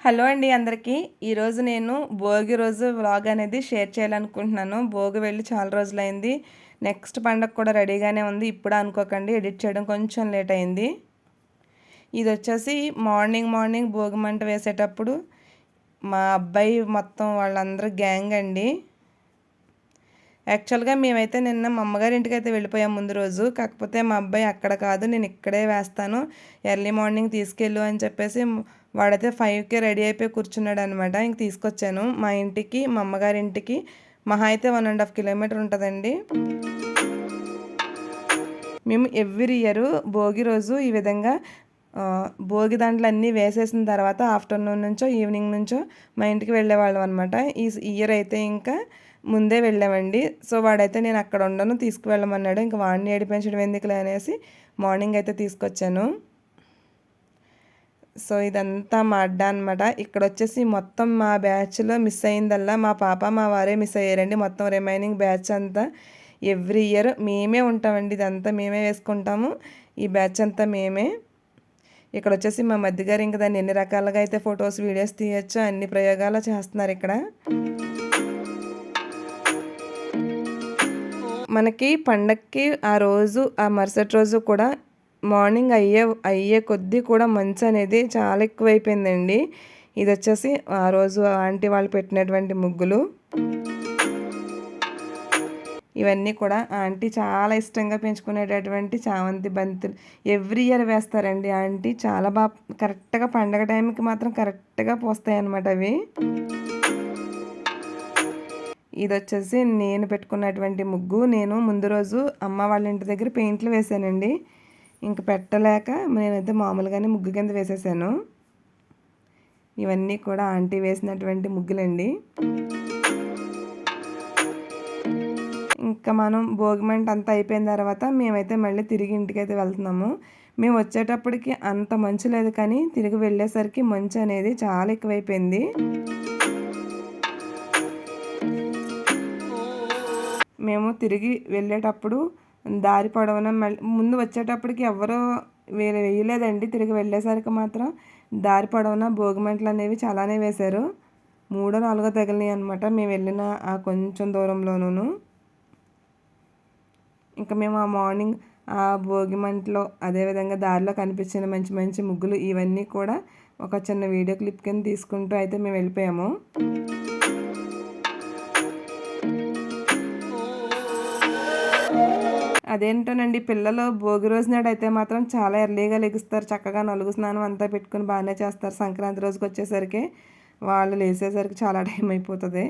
Hello అండి అందరికీ. ఈరోజు నేను భోగి రోజు వ్లాగ్ అనేది షేర్ చేయాలనుకుంటున్నాను. భోగి వెళ్ళి చాలా రోజులైంది. నెక్స్ట్ పండగ కూడా రెడీగానే ఉంది. ఇప్పుడు అనుకోకండి ఎడిట్ చేయడం కొంచెం లేట్ అయింది. ఇది వచ్చేసి మార్నింగ్ మార్నింగ్ భోగి మంట వేసేటప్పుడు మా అబ్బాయి మొత్తం వాళ్ళందరూ గ్యాంగ్ అండి. యాక్చువల్గా మేమైతే నిన్న మా అమ్మగారి ఇంటికి అయితే వెళ్ళిపోయాం ముందు రోజు. కాకపోతే మా అబ్బాయి అక్కడ కాదు నేను ఇక్కడే వేస్తాను. ఎర్లీ మార్నింగ్ తీసుకెళ్ళు అని చెప్పేసి వాడైతే ఫైవ్కి రెడీ అయిపోయి కూర్చున్నాడు అనమాట ఇంక తీసుకొచ్చాను. మా ఇంటికి మా అమ్మగారి ఇంటికి మహా అయితే వన్ అండ్ హాఫ్ కిలోమీటర్ ఉంటుందండి. మేము ఎవ్రీ ఇయర్ భోగి రోజు ఈ విధంగా భోగి దాంట్లో అన్నీ వేసేసిన తర్వాత ఆఫ్టర్నూన్ నుంచో ఈవినింగ్ నుంచో మా ఇంటికి వెళ్ళేవాళ్ళం అనమాట. ఈ ఇయర్ అయితే ఇంకా ముందే వెళ్ళామండి. సో వాడైతే నేను అక్కడ ఉండను తీసుకువెళ్ళమన్నాడు. ఇంకా వాడిని ఏడిపించడం ఎందుకులే అనేసి మార్నింగ్ అయితే తీసుకొచ్చాను. సో ఇదంతా మా అడ్డ అనమాట ఇక్కడ వచ్చేసి మొత్తం మా బ్యాచ్లో మిస్ అయిందల్లా. మా పాప మా వారే మిస్ అయ్యారండి. మొత్తం రిమైనింగ్ బ్యాచ్ అంతా. ఎవ్రీ ఇయర్ మేమే ఉంటామండి ఇదంతా. మేమే వేసుకుంటాము. ఈ బ్యాచ్ అంతా మేమే. ఇక్కడ వచ్చేసి మా మధ్యగారు ఇంకా దాన్ని ఎన్ని రకాలుగా అయితే ఫొటోస్ వీడియోస్ తీయచ్చు అన్ని ప్రయోగాలు చేస్తున్నారు ఇక్కడ. మనకి పండక్కి ఆ రోజు ఆ మరుసటి రోజు కూడా మార్నింగ్ అయ్యే అయ్యే కొద్దీ కూడా మంచు అనేది చాలా ఎక్కువైపోయిందండి. ఇది వచ్చేసి ఆ రోజు ఆంటీ వాళ్ళు పెట్టినటువంటి ముగ్గులు. ఇవన్నీ కూడా ఆంటీ చాలా ఇష్టంగా పెంచుకునేటటువంటి చామంతి బంతులు. ఎవ్రీ ఇయర్ వేస్తారండి ఆంటీ. చాలా బాగా కరెక్ట్గా పండగ టైంకి మాత్రం కరెక్ట్గా పోస్తాయి అన్నమాట అవి. ఇది వచ్చేసి నేను పెట్టుకున్నటువంటి ముగ్గు. నేను ముందు రోజు అమ్మ వాళ్ళ ఇంటి దగ్గర పెయింట్లు వేసానండి ఇంక పెట్టలేక నేనైతే మామూలుగానే ముగ్గు కింద వేసేసాను. ఇవన్నీ కూడా ఆంటీ వేసినటువంటి ముగ్గులండి. ఇంకా మనం భోగిమంట అంతా అయిపోయిన తర్వాత మేమైతే మళ్ళీ తిరిగి ఇంటికైతే వెళ్తున్నాము. మేము వచ్చేటప్పటికి అంత మంచు లేదు కానీ తిరిగి వెళ్ళేసరికి మంచు అనేది చాలా ఎక్కువైపోయింది. మేము తిరిగి వెళ్ళేటప్పుడు దారి పొడవున ముందు వచ్చేటప్పటికి ఎవరో వేరే వేయలేదండి. తిరిగి వెళ్ళేసరికి మాత్రం దారి పొడవున భోగిమంటలు అనేవి చాలానే వేశారు. మూడో నాలుగో తగిలినాయి అనమాట మేము వెళ్ళిన ఆ కొంచెం దూరంలోనూ ఇంకా మేము ఆ మార్నింగ్ ఆ భోగిమంటలో అదేవిధంగా దారిలో కనిపించిన మంచి మంచి ముగ్గులు ఇవన్నీ కూడా ఒక చిన్న వీడియో క్లిప్ కింద తీసుకుంటూ అయితే మేము వెళ్ళిపోయాము. అదేంటోనండి పిల్లలు భోగి రోజు నాడు అయితే మాత్రం చాలా ఎర్లీగా లెగుస్తారు. చక్కగా నలుగు స్నానం అంతా పెట్టుకుని బాగానే చేస్తారు. సంక్రాంతి రోజుకి వచ్చేసరికి వాళ్ళు లేసేసరికి చాలా టైం అయిపోతుంది.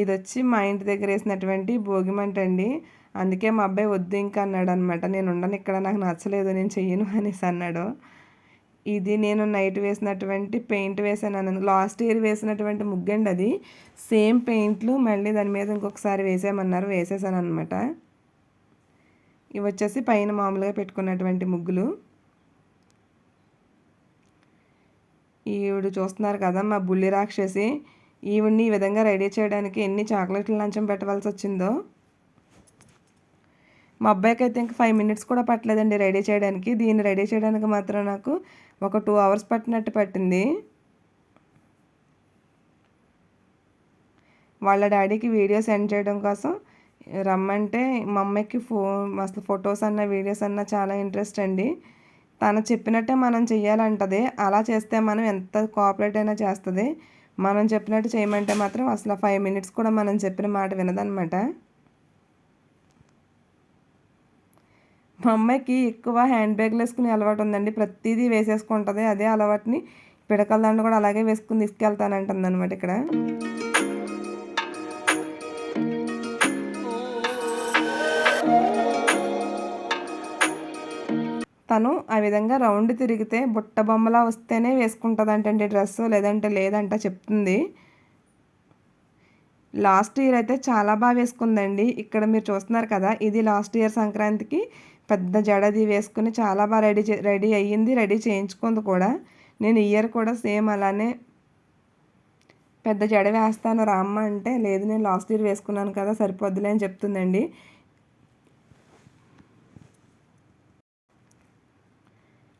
ఇది వచ్చి మా ఇంటి దగ్గర వేసినటువంటి భోగిమంట అండి. అందుకే మా అబ్బాయి వద్దు ఇంకా అన్నాడు అనమాట నేను ఉండను ఇక్కడ నాకు నచ్చలేదు నేను చెయ్యను అనేసి అన్నాడు. ఇది నేను నైట్ వేసినటువంటి పెయింట్ వేసాను లాస్ట్ ఇయర్ వేసినటువంటి ముగ్గండి అది. సేమ్ పెయింట్లు మళ్ళీ దాని మీద ఇంకొకసారి వేసామన్నారు వేసేసాను అనమాట ఇవి వచ్చేసి పైన మామూలుగా పెట్టుకున్నటువంటి ముగ్గులు. ఈవిడు చూస్తున్నారు కదా మా బుల్లి రాక్షసి. ఈవిడ్ని ఈ విధంగా రెడీ చేయడానికి ఎన్ని చాక్లెట్లు లంచం పెట్టవలసి వచ్చిందో. మా అబ్బాయికి అయితే ఇంకా ఫైవ్ మినిట్స్ కూడా పట్టలేదండి రెడీ చేయడానికి. దీన్ని రెడీ చేయడానికి మాత్రం నాకు ఒక టూ అవర్స్ పట్టినట్టు పట్టింది. వాళ్ళ డాడీకి వీడియో సెండ్ చేయడం కోసం రమ్మంటే మా అమ్మాయికి ఫో అసలు ఫొటోస్ అన్న వీడియోస్ అన్న చాలా ఇంట్రెస్ట్ అండి. తను చెప్పినట్టే మనం చెయ్యాలంటది. అలా చేస్తే మనం ఎంత కోఆపరేట్ అయినా చేస్తుంది. మనం చెప్పినట్టు చేయమంటే మాత్రం అసలు ఫైవ్ మినిట్స్ కూడా మనం చెప్పిన మాట వినదనమాట మా అమ్మాయికి ఎక్కువ హ్యాండ్ బ్యాగ్లు వేసుకునే అలవాటు ఉందండి. ప్రతిదీ వేసేసుకుంటుంది. అదే అలవాటుని పిడకల దండ కూడా అలాగే వేసుకుని తీసుకెళ్తానంటుంది అనమాట ఇక్కడ. తను ఆ విధంగా రౌండ్ తిరిగితే బుట్ట బొమ్మలా వస్తేనే వేసుకుంటుందంటండి డ్రెస్. లేదంటే లేదంట చెప్తుంది. లాస్ట్ ఇయర్ అయితే చాలా బాగా వేసుకుందండి. ఇక్కడ మీరు చూస్తున్నారు కదా ఇది లాస్ట్ ఇయర్ సంక్రాంతికి పెద్ద జడది వేసుకుని చాలా బాగా రెడీ రెడీ అయ్యింది రెడీ చేయించుకుంది కూడా. నేను ఇయర్ కూడా సేమ్ అలానే పెద్ద జడ వేస్తాను రామ్మ అంటే లేదు నేను లాస్ట్ ఇయర్ వేసుకున్నాను కదా సరిపోద్దులే అని చెప్తుందండి.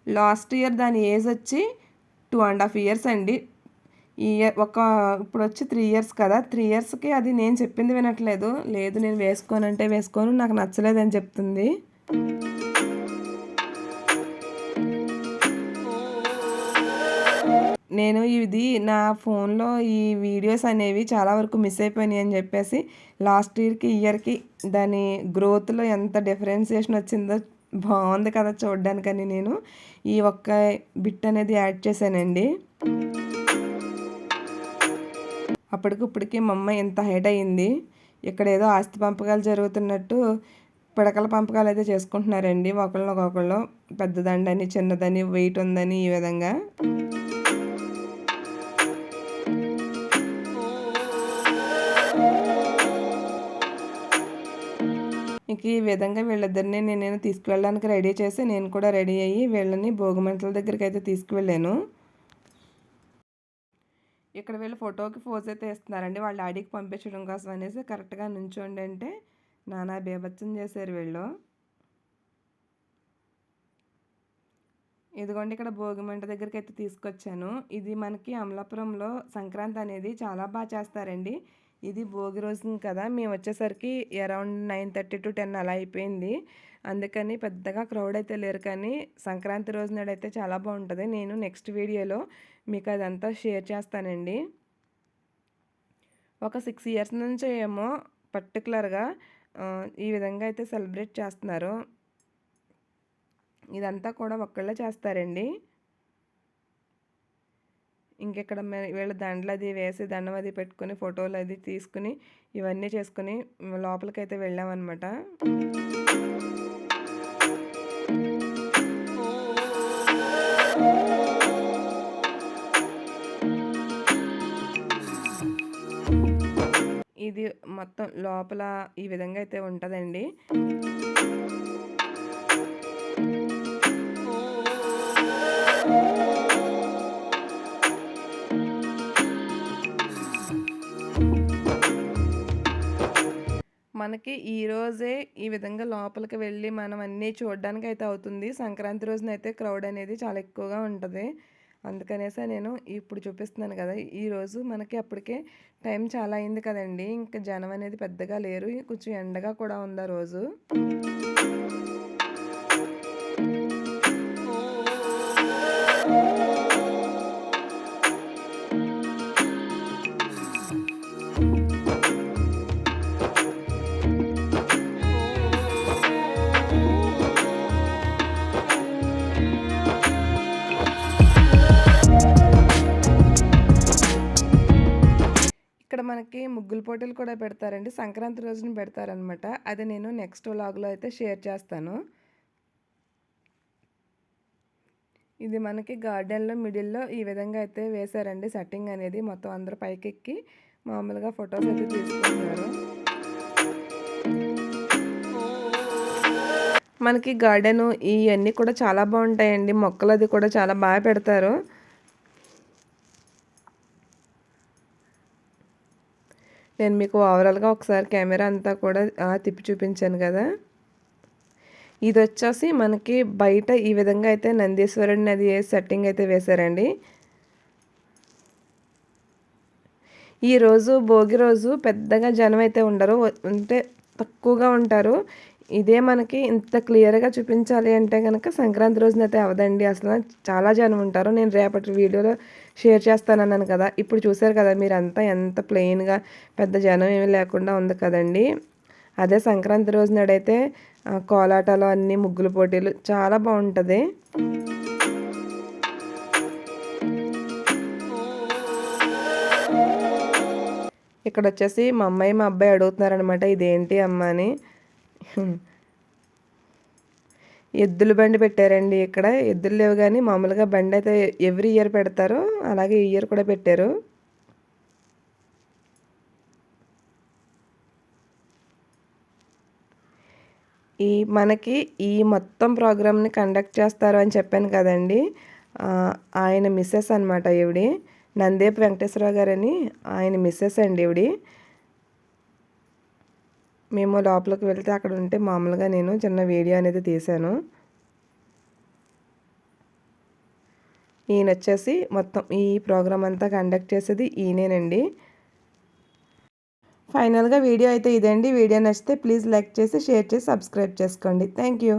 లాస్ట్ ఇయర్ దాని ఏజ్ వచ్చి టూ అండ్ హాఫ్ ఇయర్స్ అండి. ఇయర్ ఒక ఇప్పుడు వచ్చి త్రీ ఇయర్స్ కదా త్రీ ఇయర్స్కి అది నేను చెప్పింది వినట్లేదు. లేదు నేను వేసుకోనంటే వేసుకోను నాకు నచ్చలేదని చెప్తుంది. నేను ఇది నా ఫోన్లో ఈ వీడియోస్ అనేవి చాలా వరకు మిస్ అయిపోయినాయి అని చెప్పేసి లాస్ట్ ఇయర్కి ఇయర్కి దాని గ్రోత్లో ఎంత డిఫరెన్సియేషన్ వచ్చిందో బాగుంది కదా చూడడానికని నేను ఈ ఒక్క బిట్ అనేది యాడ్ చేశానండి. అప్పటికిప్పటికి మా అమ్మ ఎంత హైట్ అయ్యింది. ఇక్కడ ఏదో ఆస్తి పంపకాలు జరుగుతున్నట్టు పిడకల పంపకాలు అయితే చేసుకుంటున్నారండి. ఒకళ్ళు పెద్దదండని చిన్నదని వెయిట్ ఉందని ఈ విధంగా. ఇంక ఈ విధంగా వీళ్ళిద్దరిని నేను తీసుకువెళ్ళడానికి రెడీ చేసి నేను కూడా రెడీ అయ్యి వీళ్ళని భోగిమంటల దగ్గరికి అయితే తీసుకువెళ్ళాను. ఇక్కడ వీళ్ళు ఫోటోకి ఫోజ్ అయితే ఇస్తున్నారండి. వాళ్ళ డాడీకి పంపించడం కోసం అనేసి కరెక్ట్గా నుంచోండి అంటే నానా బీభత్సం చేశారు వీళ్ళు. ఇదిగోండి ఇక్కడ భోగిమంట దగ్గరికి అయితే తీసుకొచ్చాను. ఇది మనకి అమలాపురంలో సంక్రాంతి అనేది చాలా బాగా చేస్తారండి. ఇది భోగి రోజు కదా మేము వచ్చేసరికి around nine thirty to ten అలా అయిపోయింది. అందుకని పెద్దగా క్రౌడ్ అయితే లేరు కానీ సంక్రాంతి రోజు నాడైతే చాలా బాగుంటుంది. నేను నెక్స్ట్ వీడియోలో మీకు అదంతా షేర్ చేస్తానండి. ఒక సిక్స్ ఇయర్స్ నుంచి ఏమో పర్టికులర్గా ఈ విధంగా అయితే సెలబ్రేట్ చేస్తున్నారు. ఇదంతా కూడా ఒక్కళ్ళే చేస్తారండి. ఇంకెక్కడ వీళ్ళ దండలు అది వేసి దండం అది పెట్టుకుని ఫోటోలు అది తీసుకుని ఇవన్నీ చేసుకుని లోపలికైతే వెళ్ళామన్నమాట. ఇది మొత్తం లోపల ఈ విధంగా అయితే ఉంటుందండి. మనకి ఈరోజే ఈ విధంగా లోపలికి వెళ్ళి మనం అన్నీ చూడడానికి అయితే అవుతుంది. సంక్రాంతి రోజున అయితే క్రౌడ్ అనేది చాలా ఎక్కువగా ఉంటుంది. అందుకనేసే నేను ఇప్పుడు చూపిస్తున్నాను కదా ఈరోజు మనకి అప్పటికే టైం చాలా అయింది కదండి. ఇంకా జనం అనేది పెద్దగా లేరు కొంచెం ఎండగా కూడా ఉంది ఆ రోజు? మనకి ముగ్గుల పోటీలు కూడా పెడతారండి. సంక్రాంతి రోజున పెడతారనమాట అది నేను నెక్స్ట్ వ్లాగ్లో అయితే షేర్ చేస్తాను. ఇది మనకి గార్డెన్లో మిడిల్లో ఈ విధంగా అయితే వేశారండి. సెట్టింగ్ అనేది మొత్తం అందరూ పైకెక్కి మామూలుగా ఫొటోస్ అయితే తీసుకుంటున్నారు మనకి గార్డెను ఇవన్నీ కూడా చాలా బాగుంటాయండి. మొక్కలు అది కూడా చాలా బాగా పెడతారు. నేను మీకు ఓవరాల్గా ఒకసారి కెమెరా అంతా కూడా తిప్పి చూపించాను కదా. ఇది వచ్చేసి మనకి బయట ఈ విధంగా అయితే నందీశ్వరుడిని అది సెట్టింగ్ అయితే వేశారండి. ఈరోజు భోగి రోజు పెద్దగా జనం అయితే ఉండరు అంటే తక్కువగా ఉంటారు. ఇదే మనకి ఇంత క్లియర్గా చూపించాలి అంటే కనుక సంక్రాంతి రోజున అయితే అవదండి. అసలు చాలా జనం ఉంటారు. నేను రేపటి వీడియోలో షేర్ చేస్తానన్నాను కదా. ఇప్పుడు చూసారు కదా మీరంతా ఎంత ప్లెయిన్గా పెద్ద జనం ఏమి లేకుండా ఉంది కదండి. అదే సంక్రాంతి రోజు నాడైతే కోలాటాలు అన్నీ ముగ్గుల పోటీలు చాలా బాగుంటుంది. ఇక్కడ వచ్చేసి మా అమ్మాయి మా అబ్బాయి అడుగుతున్నారనమాట ఇదేంటి అమ్మ అని. ఎద్దుల బండి పెట్టారండి ఇక్కడ. ఎద్దులు లేవు కానీ మామూలుగా బండి అయితే ఎవ్రీ ఇయర్ పెడతారు. అలాగే ఈ ఇయర్ కూడా పెట్టారు. ఈ మనకి ఈ మొత్తం ప్రోగ్రామ్ని కండక్ట్ చేస్తారు అని చెప్పాను కదండి. ఆయన మిస్సెస్ అనమాట ఇవిడి నందేపు వెంకటేశ్వరరావు గారని ఆయన మిస్సెస్ అండి ఇవిడి మేము లోపలికి వెళ్తే అక్కడ ఉంటే మామూలుగా నేను చిన్న వీడియో అనేది తీశాను. ఈయన వచ్చేసి మొత్తం ఈ ప్రోగ్రామ్ అంతా కండక్ట్ చేసేది ఈయనేనండి. ఫైనల్గా వీడియో అయితే ఇదండి. వీడియో నచ్చితే ప్లీజ్ లైక్ చేసి షేర్ చేసి సబ్స్క్రైబ్ చేసుకోండి. Thank you